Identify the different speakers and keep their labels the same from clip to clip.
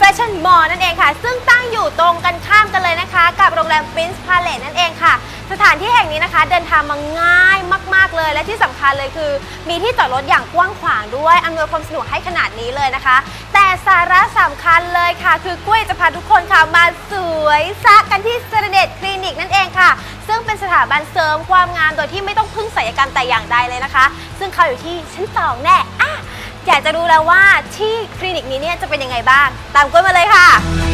Speaker 1: Fashion Mall นั่นเองค่ะ ซึ่งตั้งอยู่ตรงกันข้ามกันเลยนะคะ กับโรงแรม Prince Palace นั่นเองค่ะ สถานที่แห่งนี้นะคะ เดินทางมาง่ายมาก ๆ เลย และที่สำคัญเลยคือ มีที่จอดรถอย่างกว้างขวางด้วยอำนวยความสะดวกให้ขนาดนี้เลยนะคะ แต่สาระสำคัญเลยค่ะ คือกล้วยจะพาทุกคนค่ะมาสวยซักกันที่เซเดตคลินิกนั่นเองค่ะ ซึ่งเป็นสถาบันเสริมความงามโดยที่ไม่ต้องพึ่งศัลยกรรมแต่อย่างใดเลยนะคะ ซึ่งเขาอยู่ที่ชั้นสองแน่ อยากจะรู้แล้วว่าที่คลินิกนี้เนี่ยจะเป็นยังไงบ้าง ตามกล้วยมาเลยค่ะ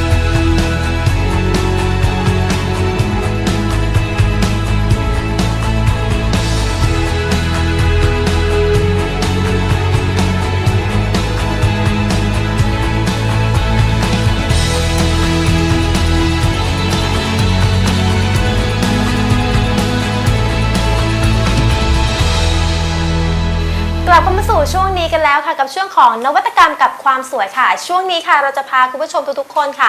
Speaker 1: สู่ช่วงนี้กันแล้วค่ะกับช่วงของนวัตกรรมกับความสวยค่ะ ช่วงนี้ค่ะเราจะพาคุณผู้ชมทุกๆคนค่ะ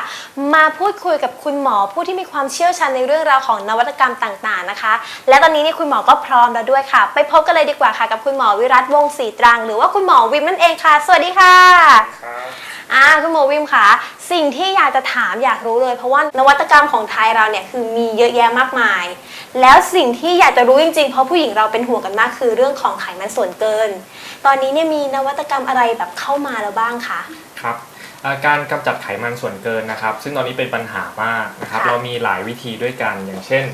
Speaker 1: มาพูดคุยกับคุณหมอผู้ที่มีความเชี่ยวชาญในเรื่องราวของนวัตกรรมต่างๆนะคะ และตอนนี้นี่คุณหมอก็พร้อมแล้วด้วยค่ะ ไปพบกันเลยดีกว่าค่ะ กับคุณหมอวิรัตวงศ์ศรีตรัง หรือว่าคุณหมอวิมนั่นเองค่ะ สวัสดีค่ะ
Speaker 2: ครับ
Speaker 1: อ่าคุณหมอวิมค่ะ สิ่งที่อยากจะถามอยากรู้เลย เพราะว่านวัตกรรมของไทยเราเนี่ยคือมีเยอะแยะมากมาย แล้วสิ่งที่อยากจะรู้จริงๆ เพราะผู้หญิงเราเป็นห่วงกันมากคือเรื่องของไขมันส่วนเกิน ตอนนี้เนี่ยมีนวัตกรรมอะไรแบบเข้ามาแล้วบ้างคะ
Speaker 2: ครับเอ่อการกำจัดไขมันส่วนเกินนะครับ ซึ่งตอนนี้เป็นปัญหามากนะครับ
Speaker 1: ค่ะ
Speaker 2: เรามีหลายวิธีด้วยกันอย่างเช่น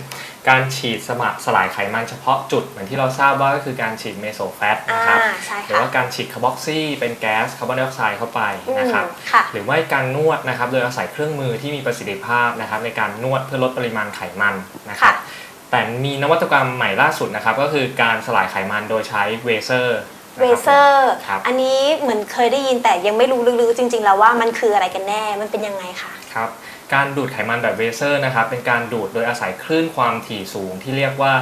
Speaker 2: การฉีดสมัครสลายไขมันเฉพาะจุด เหมือนที่เราทราบว่าก็คือการฉีดเมโซแฟต
Speaker 1: อ่า
Speaker 2: นะครับ
Speaker 1: ใช่
Speaker 2: หรือ
Speaker 1: ค่ะ
Speaker 2: ว่าการฉีดคาร์บอกซี่เป็นแก๊สคาร์บอนไดออกไซด์เข้าไป
Speaker 1: อืม
Speaker 2: นะครับ
Speaker 1: ค่ะ
Speaker 2: หรือว่าการนวดนะครับโดยอาศัยเครื่องมือที่มีประสิทธิภาพนะครับในการนวดเพื่อลดปริมาณไขมันนะครับ
Speaker 1: ค่ะ
Speaker 2: แต่มีนวัตกรรมใหม่ล่าสุดนะครับ ก็คือการสลายไขมันโดยใช้เวเซอร์
Speaker 1: เวเซอร์
Speaker 2: ครับ
Speaker 1: อันนี้เหมือนเคยได้ยินแต่ยังไม่รู้ลึกๆจริง ๆ แล้วว่ามันคืออะไรกันแน่มันเป็นยังไงคะ
Speaker 2: ครับการดูดไขมันแบบเวเซอร์นะครับเป็นการดูดโดยอาศัยคลื่นความถี่สูงที่เรียกว่า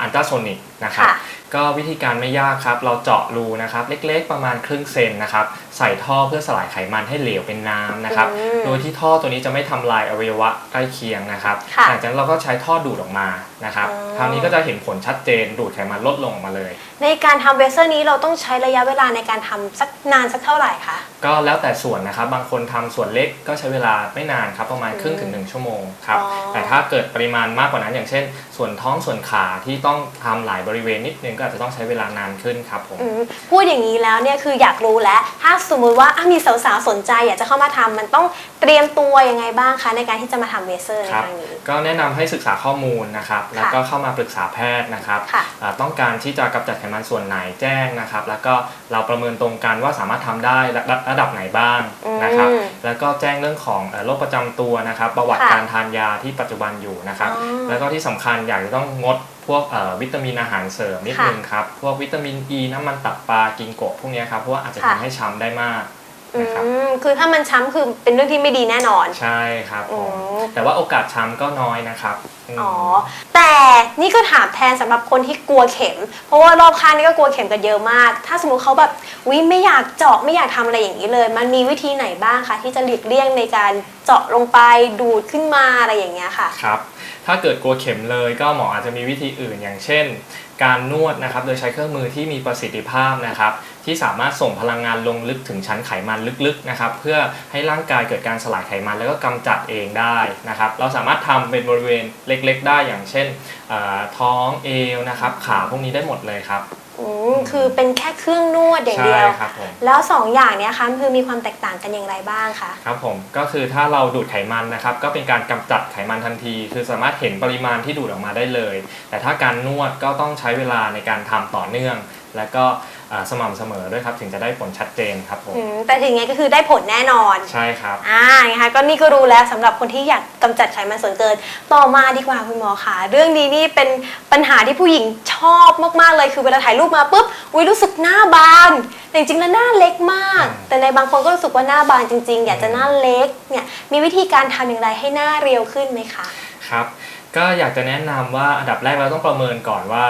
Speaker 2: อันตราโซนิกนะครับ
Speaker 1: ค่ะ
Speaker 2: ก็วิธีการไม่ยากครับ เราเจาะรูนะครับเล็กๆประมาณครึ่งเซนนะครับใส่ท่อเพื่อสลายไขมันให้เหลวเป็นน้ำนะครับ
Speaker 1: อืม
Speaker 2: โดยที่ท่อตัวนี้จะไม่ทำลายอวัยวะใกล้เคียงนะครับ
Speaker 1: ค่ะ
Speaker 2: หลังจากนั้นเราก็ใช้ท่อดูดออกมานะครับ
Speaker 1: อ๋อ
Speaker 2: คราวนี้ก็จะเห็นผลชัดเจนดูดไขมันลดลงออกมาเลย
Speaker 1: ในการทำเวเซอร์นี้เราต้องใช้ระยะเวลาในการทำสักนานสักเท่าไหร่คะ
Speaker 2: ก็แล้วแต่ส่วนนะครับบางคนทำส่วนเล็กก็ใช้เวลาไม่นานครับประมาณครึ่งถึงหนึ่งชั่วโมงครับ
Speaker 1: อ๋อ
Speaker 2: แต่ถ้าเกิดปริมาณมากกว่านั้น อย่างเช่น ส่วนท้องส่วนขาที่ต้องทำหลายบริเวณนิดนึงก็อาจจะต้องใช้เวลานานขึ้นครับผม
Speaker 1: อืมพูดอย่างนี้แล้วเนี่ยคืออยากรู้แล้ว ถ้าสมมุติว่าอะมีสาวๆสนใจอยากจะเข้ามาทำมันต้องเตรียมตัวยังไงบ้างคะในการที่จะมาทำเวเซอร์ใน
Speaker 2: ครับ
Speaker 1: ครั้งนี้
Speaker 2: ก็แนะนำให้ศึกษาข้อมูลนะครับ แล้วก็เข้ามาปรึกษาแพทย์นะครับ
Speaker 1: ค่ะ
Speaker 2: อ่าต้องการที่จะกำจัดไขมันส่วนไหนแจ้งนะครับ แล้วก็เราประเมินตรงกันว่าสามารถทำได้ระระระดับไหนบ้างนะครับ
Speaker 1: อืม
Speaker 2: แล้วก็แจ้งเรื่องของเอ่อโรคประจำตัวนะครับ ประวัติ
Speaker 1: ค่ะ
Speaker 2: การทานยาที่ปัจจุบันอยู่นะครับ
Speaker 1: อ๋อ
Speaker 2: แล้วก็ที่สำคัญอยากจะต้องงด พวกเอ่อวิตามินอาหารเสริมนิด
Speaker 1: ค่ะ
Speaker 2: นึงครับ พวกวิตามินอ e, ีน้ำมันตับปลากินโกะพวกเนี้ยครับเพราะว่าอาจจะ
Speaker 1: ค่ะ
Speaker 2: ทำให้ช้ำได้มาก
Speaker 1: อื
Speaker 2: นะครับ
Speaker 1: มคือถ้ามันช้ำคือเป็นเรื่องที่ไม่ดีแน่นอน
Speaker 2: ใช่ครับผม
Speaker 1: อืม
Speaker 2: แต่ว่าโอกาสช้ำก็น้อยนะครับม
Speaker 1: อ๋อแต่นี่ก็ถามแทนสำหรับคนที่กลัวเข็ม เพราะว่ารอบข้างนี่ก็กลัวเข็มกันเยอะมาก ถ้าสมมติเขาแบบวิไม่อยากเจาะไม่อยากทำอะไรอย่างนี้เลย มันมีวิธีไหนบ้างคะที่จะหลีกเลี่ยงในการเจาะลงไปดูดขึ้นมาอะไรอย่างเงี้ยค่ะ
Speaker 2: ครับ ถ้าเกิดกลัวเข็มเลย ก็หมออาจจะมีวิธีอื่น อย่างเช่น การนวดนะครับ โดยใช้เครื่องมือที่มีประสิทธิภาพนะครับ ที่สามารถส่งพลังงานลงลึกถึงชั้นไขมันลึกๆนะครับ เพื่อให้ร่างกายเกิดการสลายไขมัน แล้วก็กำจัดเองได้นะครับ เราสามารถทำเป็นบริเวณเล็ก ๆ ได้อย่างเช่นท้องเอวนะครับ ขาพวกนี้ได้หมดเลยครับ
Speaker 1: อืมคือเป็นแค่เครื่องนวดอย่าง
Speaker 2: ใช่
Speaker 1: เดียว
Speaker 2: ครับผม
Speaker 1: แล้วสองอย่างเนี้ยคะคือมีความแตกต่างกันอย่างไรบ้างคะ
Speaker 2: ครับผมก็คือถ้าเราดูดไขมันนะครับก็เป็นการกำจัดไขมันทันที คือสามารถเห็นปริมาณที่ดูดออกมาได้เลย แต่ถ้าการนวดก็ต้องใช้เวลาในการทำต่อเนื่อง และก็เอ่อสม่ำเสมอด้วยครับถึงจะได้ผลชัดเจนครับผม
Speaker 1: อืมแต่ถึงไงก็คือได้ผลแน่นอน
Speaker 2: ใช่ครับ
Speaker 1: อ่านะคะก็นี่ก็รู้แล้วสำหรับคนที่อยากกำจัดไขมันส่วนเกิน ต่อมาดีกว่าคุณหมอค่ะ เรื่องนี้นี่เป็นปัญหาที่ผู้หญิงชอบมากๆเลยคือเวลาถ่ายรูปมาปุ๊บอุ้ยรู้สึกหน้าบานแต่จริงๆแล้วหน้าเล็กมาก
Speaker 2: อืม
Speaker 1: แต่ในบางคนก็รู้สึกว่าหน้าบานจริง ๆ อยากจะหน้าเล็กเนี่ยมีวิธีการทำอย่างไรให้หน้าเรียวขึ้นไหมคะ
Speaker 2: ครับก็อยากจะแนะนำว่าอันดับแรกเราต้องประเมินก่อนว่า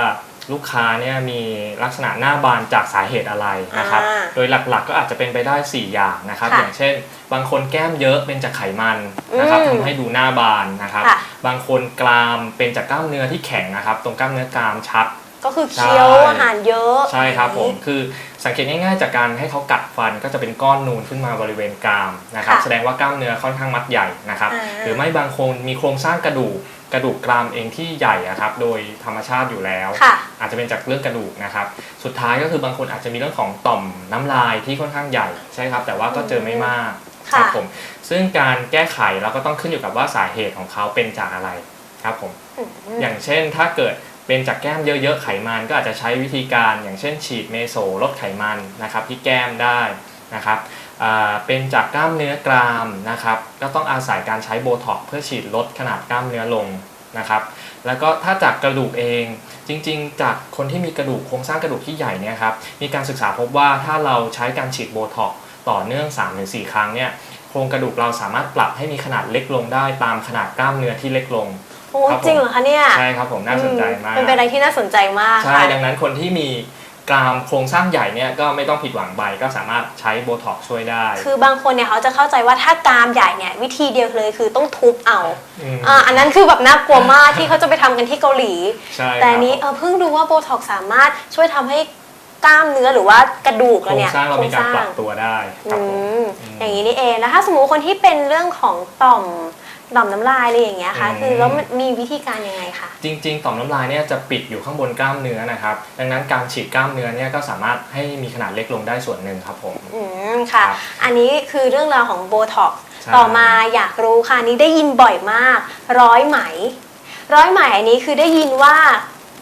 Speaker 2: ลูกค้าเนี่ยมีลักษณะหน้าบานจากสาเหตุอะไรนะครับ
Speaker 1: อ่า
Speaker 2: โดยหลักๆก็อาจจะเป็นไปได้ 4 อย่างนะครับ
Speaker 1: ค่ะ
Speaker 2: อย่างเช่น บางคนแก้มเยอะเป็นจากไขมันนะครับ
Speaker 1: อืม
Speaker 2: ทำให้ดูหน้าบานนะครับ
Speaker 1: ค่ะ
Speaker 2: บางคนกรามเป็นจากกล้ามเนื้อที่แข็งนะครับ ตรงกล้ามเนื้อกรามชัด
Speaker 1: ก็คือเคี้ยว
Speaker 2: ใช่
Speaker 1: อาหารเยอะ
Speaker 2: ใช่ครับผม
Speaker 1: อย่างนี้
Speaker 2: คือสังเกตง่ายๆ จากการให้เขากัดฟันก็จะเป็นก้อนนูนขึ้นมาบริเวณกรามนะครับ
Speaker 1: ค่ะ
Speaker 2: แสดงว่ากล้ามเนื้อค่อนข้างมัดใหญ่นะครับ
Speaker 1: อ่า
Speaker 2: หรือไม่บางคนมีโครงสร้างกระดูก กระดูกกรามเองที่ใหญ่อะครับโดยธรรมชาติอยู่แล้ว
Speaker 1: ค่ะ
Speaker 2: อาจจะเป็นจากเรื่องกระดูกนะครับสุดท้ายก็คือบางคนอาจจะมีเรื่องของต่อมน้ำลายที่ค่อนข้างใหญ่ใช่ครับ แต่ว่าก็เจอไม่มาก
Speaker 1: ค่ะ
Speaker 2: ครับผมซึ่งการแก้ไขเราก็ต้องขึ้นอยู่กับว่าสาเหตุของเขาเป็นจากอะไรครับผม
Speaker 1: อืม
Speaker 2: อย่างเช่นถ้าเกิดเป็นจากแก้มเยอะๆไขมันก็อาจจะใช้วิธีการอย่างเช่นฉีดเมโซลดไขมันนะครับที่แก้มได้นะครับอ่า เป็นจากกล้ามเนื้อกรามนะครับ ก็ต้องอาศัยการใช้โบท็อกซ์เพื่อฉีดลดขนาดกล้ามเนื้อลงนะครับ แล้วก็ถ้าจากกระดูกเองจริงๆ จากคนที่มีกระดูกโครงสร้างกระดูกที่ใหญ่เนี่ยครับ มีการศึกษาพบว่าถ้าเราใช้การฉีดโบท็อกซ์ต่อเนื่อง 3-4 ครั้งเนี่ยโครงกระดูกเราสามารถปรับให้มีขนาดเล็กลงได้ตามขนาดกล้ามเนื้อที่เล็กลง
Speaker 1: โอ้
Speaker 2: ครับผม
Speaker 1: จริงเหรอคะเนี่ย
Speaker 2: ใช่ครับผมน่าสนใจมาก
Speaker 1: มันเป็นอะไรที่น่าสนใจมาก
Speaker 2: ใช่
Speaker 1: ค่ะ
Speaker 2: ดังนั้นคนที่มี กรามโครงสร้างใหญ่เนี่ยก็ไม่ต้องผิดหวังไปก็สามารถใช้โบท็อกซ์ช่วยได้
Speaker 1: คือบางคนเนี่ยเขาจะเข้าใจว่าถ้ากรามใหญ่เนี่ยวิธีเดียวเลยคือต้องทุบเอา
Speaker 2: ม
Speaker 1: อ่าอันนั้นคือแบบน่ากลัวมากที่เขาจะไปทำกันที่เกาหลี
Speaker 2: ใช่
Speaker 1: แต่อันนี้
Speaker 2: ครับ
Speaker 1: เออเพิ่งรู้ว่าโบท็อกซ์สามารถช่วยทำให้กล้ามเนื้อหรือว่ากระดูก
Speaker 2: โค
Speaker 1: เรา
Speaker 2: รง
Speaker 1: เนี่ย
Speaker 2: สร้างเรามีการปรับ
Speaker 1: โคง
Speaker 2: ตัวได้ค
Speaker 1: อื
Speaker 2: รับผม
Speaker 1: ม
Speaker 2: อืม
Speaker 1: อย่างนี้นี่เองแล้วถ้าสมมติคนที่เป็นเรื่องของต่อม ต่อมน้ำลายอะไรอย่างเงี้ยค่ะ
Speaker 2: อืม
Speaker 1: คือแล้วมันมีวิธีการยังไงคะ
Speaker 2: จริง ๆ ต่อมน้ำลายเนี่ยจะปิดอยู่ข้างบนกล้ามเนื้อนะครับ ดังนั้นการฉีดกล้ามเนื้อเนี่ยก็สามารถให้มีขนาดเล็กลงได้ส่วนหนึ่งครับผม
Speaker 1: อืมค่ะ
Speaker 2: ครับ
Speaker 1: อันนี้คือเรื่องราวของโบท็อกซ์
Speaker 2: ใช่
Speaker 1: ต่อมาอยากรู้ค่ะอันนี้ได้ยินบ่อยมาก ร้อยไหม ร้อยไหมอันนี้คือได้ยินว่า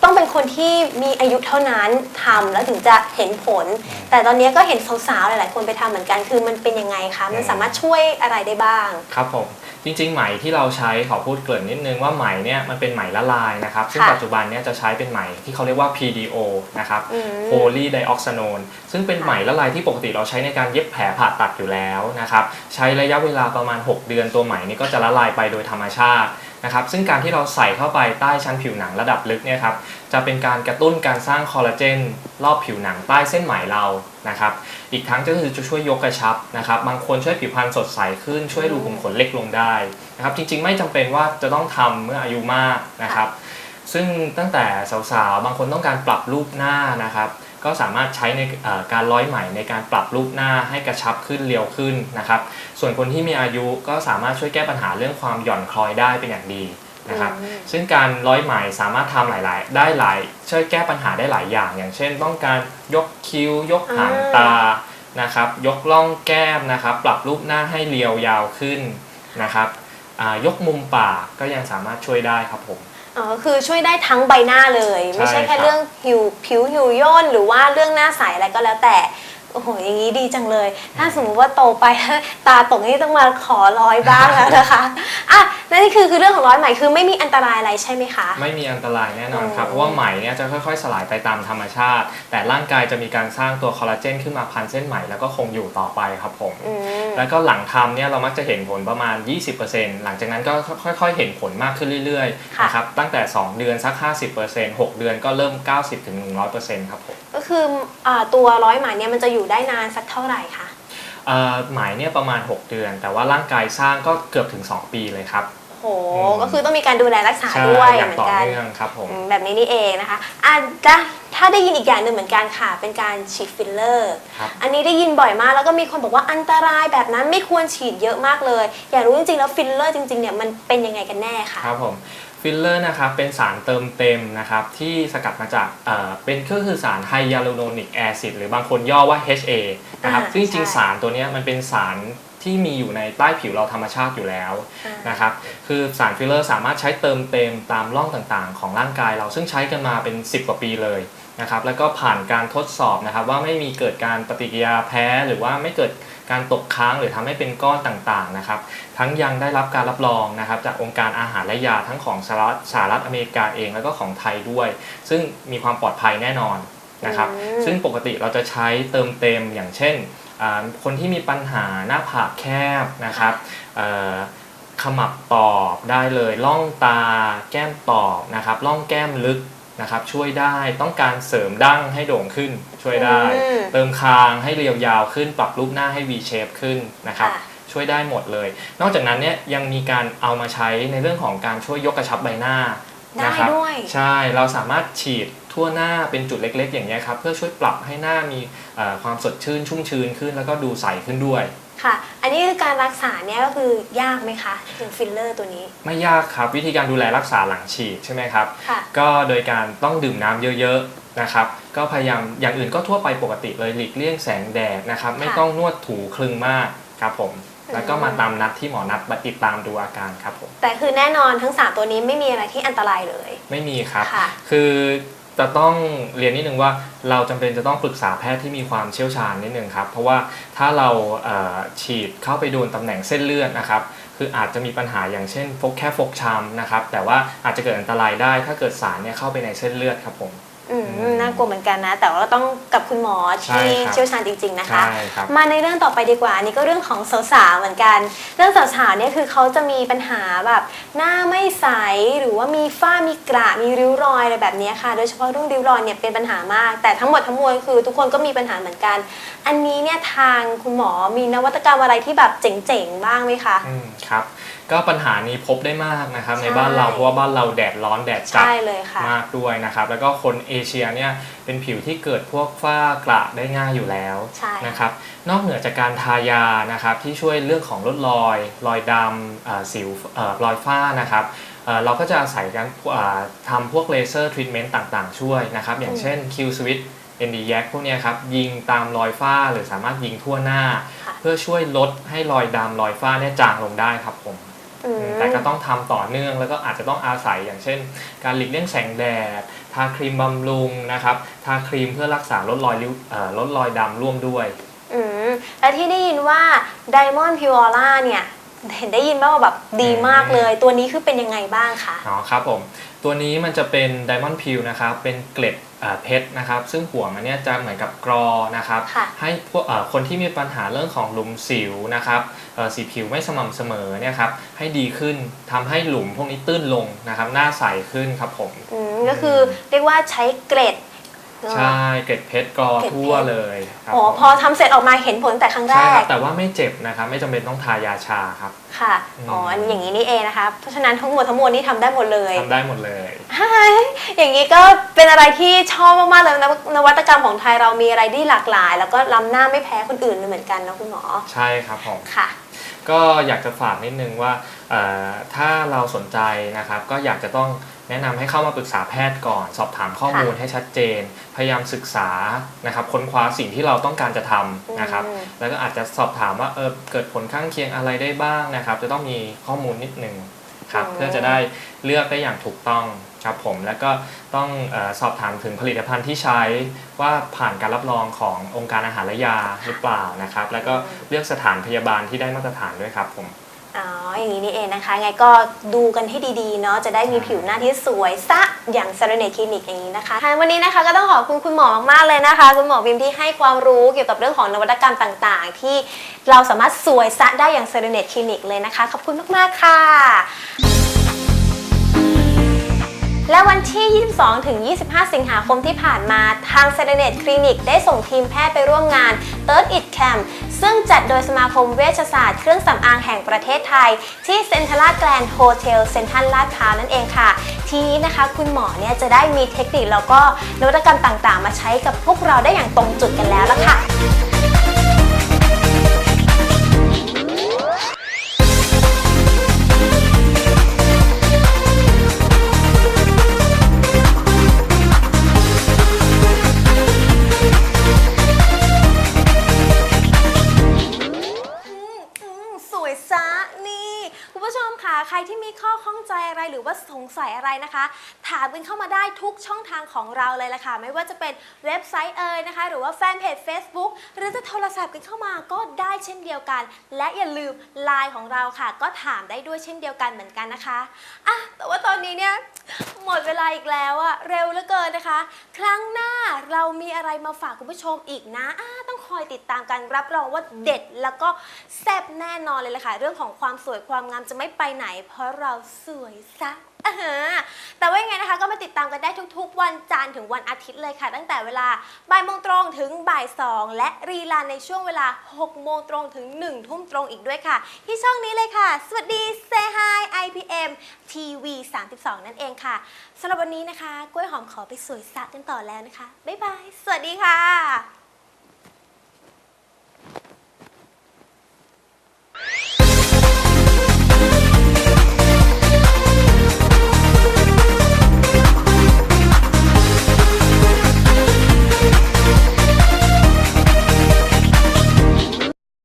Speaker 1: ต้องเป็นคนที่มีอายุเท่านั้นทำแล้วถึงจะเห็นผล แต่ตอนนี้ก็เห็นสาวๆหลายๆคนไปทำเหมือนกันคือมันเป็นยังไงคะมันสามารถช่วยอะไรได้บ้าง
Speaker 2: ครับผมจริงๆไหมที่เราใช้ขอพูดเกริ่นนิดนึงว่าไหมเนี่ยมันเป็นไหมละลายนะครับซึ่ง
Speaker 1: ค่ะ
Speaker 2: ปัจจุบันเนี่ยจะใช้เป็นไหมที่เขาเรียกว่า PDO นะครับ
Speaker 1: อืม
Speaker 2: โพลีไดออกซานนซึ่งเป็นไหมละลายที่ปกติเราใช้ในการเย็บแผลผ่าตัดอยู่แล้วนะครับใช้ระยะเวลาประมาณ 6 เดือนตัวไหมนี่ก็จะละลายไปโดยธรรมชาติ นะครับซึ่งการที่เราใส่เข้าไปใต้ชั้นผิวหนังระดับลึกเนี่ยครับจะเป็นการกระตุ้นการสร้างคอลลาเจนรอบผิวหนังใต้เส้นไหมเรานะครับอีกทั้งก็คือจะช่วยยกกระชับนะครับบางคนช่วยผิวพรรณสดใสขึ้นช่วยรูขุมขนเล็กลงได้นะครับจริงๆ ไม่จำเป็นว่าจะต้องทำเมื่ออายุมากนะครับซึ่งตั้งแต่สาวๆ บางคนต้องการปรับรูปหน้านะครับ ก็สามารถใช้ในเอ่อการร้อยไหมในการปรับรูปหน้าให้กระชับขึ้นเรียวขึ้นนะครับ ส่วนคนที่มีอายุก็สามารถช่วยแก้ปัญหาเรื่องความหย่อนคล้อยได้เป็นอย่างดีนะครับ
Speaker 1: อืม
Speaker 2: ซึ่งการร้อยไหมสามารถทำหลาย ๆ ได้หลายช่วยแก้ปัญหาได้หลายอย่าง อย่างเช่น ต้องการยกคิ้ว ยกหางตานะครับ ยกล่องแก้มนะครับ ปรับรูปหน้าให้เรียวยาวขึ้นนะครับอ่ายกมุมปากก็ยังสามารถช่วยได้ครับผม
Speaker 1: อ๋อคือช่วยได้ทั้งใบหน้าเลย ไม่ใช่
Speaker 2: ใช่
Speaker 1: แค่
Speaker 2: ครับ
Speaker 1: เรื่องผิวผิวหิวย่นหรือว่าเรื่องหน้าใสอะไรก็แล้วแต่ โอ้โหอย่างนี้ดีจังเลย ถ้าสมมติว่าโตไป ตาตกนี่ต้องมาขอร้อยบ้างแล้วนะคะอะนั่นนี่คือคือเรื่องของร้อยไหมคือไม่มีอันตรายอะไรใช่ไหมคะ
Speaker 2: ไม่มีอันตรายแน่นอนครับ
Speaker 1: อืม
Speaker 2: เพราะว่าไหมเนี่ยจะค่อยๆ สลายไปตามธรรมชาติ แต่ร่างกายจะมีการสร้างตัวคอลลาเจนขึ้นมาพันเส้นไหมแล้วก็คงอยู่ต่อไปครับผม
Speaker 1: อืม
Speaker 2: แล้วก็หลังทำเนี่ยเรามักจะเห็นผลประมาณ 20%หลังจากนั้นก็ค่อยๆ เห็นผลมากขึ้นเรื่อยๆ
Speaker 1: ค่ะ
Speaker 2: นะครับตั้งแต่ 2 เดือนสัก 50% 6 เดือนก็เริ่ม 90-100%ครับผม
Speaker 1: ก็คืออ่าตัวร้อยไหมเนี่ยมันจะอยู่ได้นานสักเท่าไหร่คะ
Speaker 2: เอ่อไหมเนี่ยประมาณ 6 เดือน แต่ว่าร่างกายสร้างก็เกือบถึง 2 ปีเลยครับ
Speaker 1: โห
Speaker 2: อืม
Speaker 1: ก็คือต้องมีการดูแลรักษา
Speaker 2: ใช่
Speaker 1: ด้วย
Speaker 2: อย่า
Speaker 1: เห
Speaker 2: ง
Speaker 1: มือ
Speaker 2: ต่อน
Speaker 1: กัน
Speaker 2: เนื่องครับผม
Speaker 1: อืมแบบนี้นี่เองนะคะอะจะถ้าได้ยินอีกอย่างหนึ่งเหมือนกันค่ะ เป็นการฉีดฟิลเลอร์
Speaker 2: ครับ
Speaker 1: อันนี้ได้ยินบ่อยมากแล้วก็มีคนบอกว่าอันตรายแบบนั้นไม่ควรฉีดเยอะมากเลย อยากรู้จริงๆแล้วฟิลเลอร์จริงๆเนี่ยมันเป็นยังไงกันแน่คะ
Speaker 2: ครับผม ฟิลเลอร์นะครับเป็นสารเติมเต็มนะครับที่สกัดมาจากเอ่อเป็นก็คือสารไฮยาลูโรนิกแอซิดหรือบางคนย่อว่า HA นะครับ
Speaker 1: อ่า
Speaker 2: ซึ่งจริง
Speaker 1: ใช่
Speaker 2: ๆสารตัวเนี้ยมันเป็นสารที่มีอยู่ในใต้ผิวเราธรรมชาติอยู่แล้ว
Speaker 1: อ่า
Speaker 2: นะครับคือสารฟิลเลอร์สามารถใช้เติมเต็มตามร่องต่างๆ ของร่างกายเราซึ่งใช้กันมาเป็น 10 กว่าปีเลยนะครับแล้วก็ผ่านการทดสอบนะครับว่าไม่มีเกิดการปฏิกิริยาแพ้หรือว่าไม่เกิด การตกค้างหรือทำให้เป็นก้อนต่างๆนะครับ ทั้งยังได้รับการรับรองนะครับ จากองค์การอาหารและยาทั้งของสหรัฐสหรัฐอเมริกาเองแล้วก็ของไทยด้วย ซึ่งมีความปลอดภัยแน่นอนนะครับ
Speaker 1: อืม
Speaker 2: ซึ่งปกติเราจะใช้เติมเต็มอย่างเช่นอ่าคนที่มีปัญหาหน้าผากแคบนะครับเอ่อขมับตอบได้เลยล่องตาแก้มตอบนะครับล่องแก้มลึก นะครับช่วยได้ต้องการเสริมดั้งให้โด่งขึ้นช่วยได้
Speaker 1: อืม
Speaker 2: เติมคางให้เรียวยาวขึ้น ปรับรูปหน้าให้ V shape ขึ้นนะครับ
Speaker 1: ค่ะ
Speaker 2: ช่วยได้หมดเลย นอกจากนั้นเนี่ยยังมีการเอามาใช้ในเรื่องของการช่วยยกกระชับใบหน้า
Speaker 1: ได้
Speaker 2: นะครับ
Speaker 1: ด้วย
Speaker 2: ใช่เราสามารถฉีดทั่วหน้าเป็นจุดเล็ก ๆ อย่างนี้ยครับเพื่อช่วยปรับให้หน้ามีเอ่อความสดชื่นชุ่มชื้นขึ้น แล้วก็ดูใสขึ้นด้วย
Speaker 1: ค่ะ อันนี้คือการรักษาเนี่ยก็คือยากไหมคะถึงฟิลเลอร์ตัวนี้
Speaker 2: ไม่ยากครับ วิธีการดูแลรักษาหลังฉีดใช่ไหมครับ
Speaker 1: ค่ะ
Speaker 2: ก็โดยการต้องดื่มน้ำเยอะๆนะครับ ก็พยายามอย่างอื่นก็ทั่วไปปกติเลยหลีกเลี่ยงแสงแดดนะครับ ไม่ต้องนวดถูคลึงมากครับผม แล้วก็มาตามนัดที่หมอนัดมาติดตามดูอาการครับผม
Speaker 1: แต่คือแน่นอนทั้ง 3 ตัวนี้ไม่มีอะไรที่อันตรายเลย
Speaker 2: ไม่มีครับ
Speaker 1: ค่ะ
Speaker 2: คือ จะต้องเรียนนิดนึงว่าเราจำเป็นจะต้องปรึกษาแพทย์ที่มีความเชี่ยวชาญนิดนึงครับ เพราะว่าถ้าเราฉีดเข้าไปโดนตำแหน่งเส้นเลือดนะครับคืออาจจะมีปัญหาอย่างเช่น ฟกแค่ฟกช้ำนะครับ แต่ว่าอาจจะเกิดอันตรายได้ถ้าเกิดสารเนี่ยเข้าไปในเส้นเลือดครับผม
Speaker 1: อืมน่ากลัวเหมือนกันนะ แต่ว่าต้องกับคุณหมอ
Speaker 2: ใช่
Speaker 1: ที่
Speaker 2: ครับ
Speaker 1: เชี่ยวชาญจริง ๆนะคะ
Speaker 2: ใช่ครับ
Speaker 1: มาในเรื่องต่อไปดีกว่าอันนี้ก็เรื่องของสาวๆเหมือนกัน เรื่องสาวๆเนี่ยคือเขาจะมีปัญหาแบบหน้าไม่ใสหรือว่ามีฝ้ามีกระมีริ้วรอยอะไรแบบนี้ค่ะ โดยเฉพาะเรื่องริ้วรอยเนี่ยเป็นปัญหามาก แต่ทั้งหมดทั้งมวลคือทุกคนก็มีปัญหาเหมือนกัน อันนี้เนี่ยทางคุณหมอมีนวัตกรรมอะไรที่แบบเจ๋งๆบ้างไหมคะ
Speaker 2: อืมครับ ก็ปัญหานี้พบได้มากนะครับ
Speaker 1: ใช่
Speaker 2: ในบ้านเราเพราะว่าบ้านเราแดดร้อนแดดจัด
Speaker 1: ใช่เลยค่ะ
Speaker 2: มากด้วยนะครับ แล้วก็คนเอเชียเนี่ยเป็นผิวที่เกิดพวกฝ้ากระได้ง่ายอยู่แล้ว
Speaker 1: ใช่
Speaker 2: นะครับ นอกเหนือจากการทายานะครับที่ช่วยเรื่องของลดรอย รอยดำอ่าสิวเอ่อรอยฝ้านะครับเอ่อเราก็จะอาศัยการอ่าทำพวกเลเซอร์ทรีทเมนต์ต่างๆ ช่วยนะครับ อย่างเช่น Q Switch ND y a c พวกเนี้ยครับ ยิงตามรอยฝ้าหรือสามารถยิงทั่วหน้า
Speaker 1: ค่ะ
Speaker 2: เพื่อช่วยลดให้รอยดำรอยฝ้าเนี่ยจางลงได้ครับผม
Speaker 1: อืม
Speaker 2: แต่ก็ต้องทำต่อเนื่องแล้วก็อาจจะต้องอาศัยอย่างเช่น การหลีกเลี่ยงแสงแดด ทาครีมบำรุงนะครับ ทาครีมเพื่อรักษาลดรอยริ้วเอ่อลดรอยดำร่วมด้วย
Speaker 1: อืม และที่ได้ยินว่า Diamond p u r a เนี่ย เห็นได้ยินว่าแบบดีมากเลย ตัวนี้คือเป็นยังไงบ้างคะ
Speaker 2: อ๋อครับผมตัวนี้มันจะเป็น Diamond p e e l นะครับเป็นเกล็ดเอ่อเพชรนะครับ ซึ่งหัวมันเนี่ยจะเหมือนกับกรอนะครับ
Speaker 1: ค่ะ
Speaker 2: ให้พวกเอ่อคนที่มีปัญหาเรื่องของหลุมสิวนะครับเอ่อสีผิวไม่สม่ำเสมอเนี่ยครับให้ดีขึ้นทำให้หลุมพวกนี้ตื้นลงนะครับ หน้าใสขึ้นครับผม
Speaker 1: อืมก็คือเรียกว่าใช้เกร็ด
Speaker 2: ใช่เกล็ดเพชรกรอ
Speaker 1: เกล็ดเพชร
Speaker 2: ทั่วเลยครับ
Speaker 1: อ๋อ
Speaker 2: ผม
Speaker 1: พอทำเสร็จออกมาเห็นผลแต่ครั้งแร
Speaker 2: ใช่ครั
Speaker 1: ก
Speaker 2: บแต่ว่าไม่เจ็บนะครับ ไม่จำเป็นต้องทายาชาครับ
Speaker 1: ค่ะ
Speaker 2: อืม
Speaker 1: อ๋ออันอย่างนี้นี่เองนะคะเพราะฉะนั้นทั้งหมดทั้งมวลนี่ทำได้หมดเลย
Speaker 2: ทำได้หมดเลย
Speaker 1: ใช่อย่างนี้ก็เป็นอะไรที่ชอบมากๆเลยนวนวัตกรรมของไทยเรามีอะไรที่หลากหลาย แล้วก็ล้ำหน้าไม่แพ้คนอื่นเลยเหมือนกันนะคุณหมอ
Speaker 2: ใช่ครับผม
Speaker 1: ค่ะ
Speaker 2: ก็อยากจะฝากนิดนึงว่าเอ่อถ้าเราสนใจนะครับ ก็อยากจะต้อง แนะนำให้เข้ามาปรึกษาแพทย์ก่อน สอบถามข้อมูล
Speaker 1: ค่ะ
Speaker 2: ให้ชัดเจน พยายามศึกษานะครับค้นคว้าสิ่งที่เราต้องการจะทำนะครับ
Speaker 1: อืม
Speaker 2: แล้วก็อาจจะสอบถามว่าเออเกิดผลข้างเคียงอะไรได้บ้างนะครับ จะต้องมีข้อมูลนิดนึงครับเพื่อจะได้เลือกได้อย่างถูกต้องครับผมแล้วก็ต้องเออสอบถามถึงผลิตภัณฑ์ที่ใช้ว่าผ่านการรับรองขององค์การอาหารและยาหรือเปล่านะครับ แล้วก็เลือกสถานพยาบาลที่ได้มาตรฐานด้วยครับผม
Speaker 1: อ๋อ อย่างนี้นี่เองนะคะ ไงก็ดูกันให้ดีๆ เนาะ จะได้มีผิวหน้าที่สวยซะอย่างซาร์เนคลินิกอย่างนี้นะคะวันนี้นะคะก็ต้องขอบคุณคุณหมอมากๆเลยนะคะ คุณหมอบิมที่ให้ความรู้เกี่ยวกับเรื่องของนวัตกรรมต่างๆ ที่เราสามารถสวยซะได้อย่างซาร์เนคลินิกเลยนะคะ ขอบคุณมากๆค่ะ และวันที่ 22 ถึง 25 สิงหาคมที่ผ่านมาทางเซเ e เนตคลินิกได้ส่งทีมแพทย์ไปร่วมงาน Third It Camp ซึ่งจัดโดยสมาคมเวชศาสตร์เครื่องสำอางแห่งประเทศไทย ที่เซ็นทรัลแกรนด์โฮเทลเซ็นทรัลลาดพร้าวนั่นเองค่ะ ทีนี้นะคะคุณหมอเนี่ยจะได้มีเทคนิคแล้วก็นวัตกรรมต่างๆ มาใช้กับพวกเราได้อย่างตรงจุดกันแล้วละค่ะ นะคะ ถามกันเข้ามาได้ทุกช่องทางของเราเลยละค่ะ ไม่ว่าจะเป็นเว็บไซต์เอ่ยนะคะ หรือว่าแฟนเพจ Facebook หรือจะโทรศัพท์กันเข้ามาก็ได้เช่นเดียวกัน และอย่าลืมไลน์ของเราค่ะ ก็ถามได้ด้วยเช่นเดียวกันเหมือนกันนะคะอะแต่ว่าตอนนี้เนี่ยหมดเวลาอีกแล้วอะเร็วเหลือเกินนะคะ ครั้งหน้าเรามีอะไรมาฝากคุณผู้ชมอีกนะอะต้องคอยติดตามกันรับรองว่าเด็ดแล้วก็แซ่บแน่นอนเลยละค่ะ เรื่องของความสวยความงามจะไม่ไปไหน เพราะเราสวยซะ อ่าฮะแต่ว่ายังไงนะคะก็มาติดตามกันได้ทุกๆ วันจันทร์ถึงวันอาทิตย์เลยค่ะ ตั้งแต่เวลาบ่ายโมงตรงถึงบ่ายสองและรีลันในช่วงเวลา6โมงตรงถึง1ทุ่มตรงอีกด้วยค่ะ ที่ช่องนี้เลยค่ะ สวัสดี Say Hi IPM TV 32 นั่นเองค่ะสำหรับวันนี้นะคะ กล้วยหอมขอไปสวยสะกันต่อแล้วนะคะ บ๊ายบาย สวัสดีค่ะ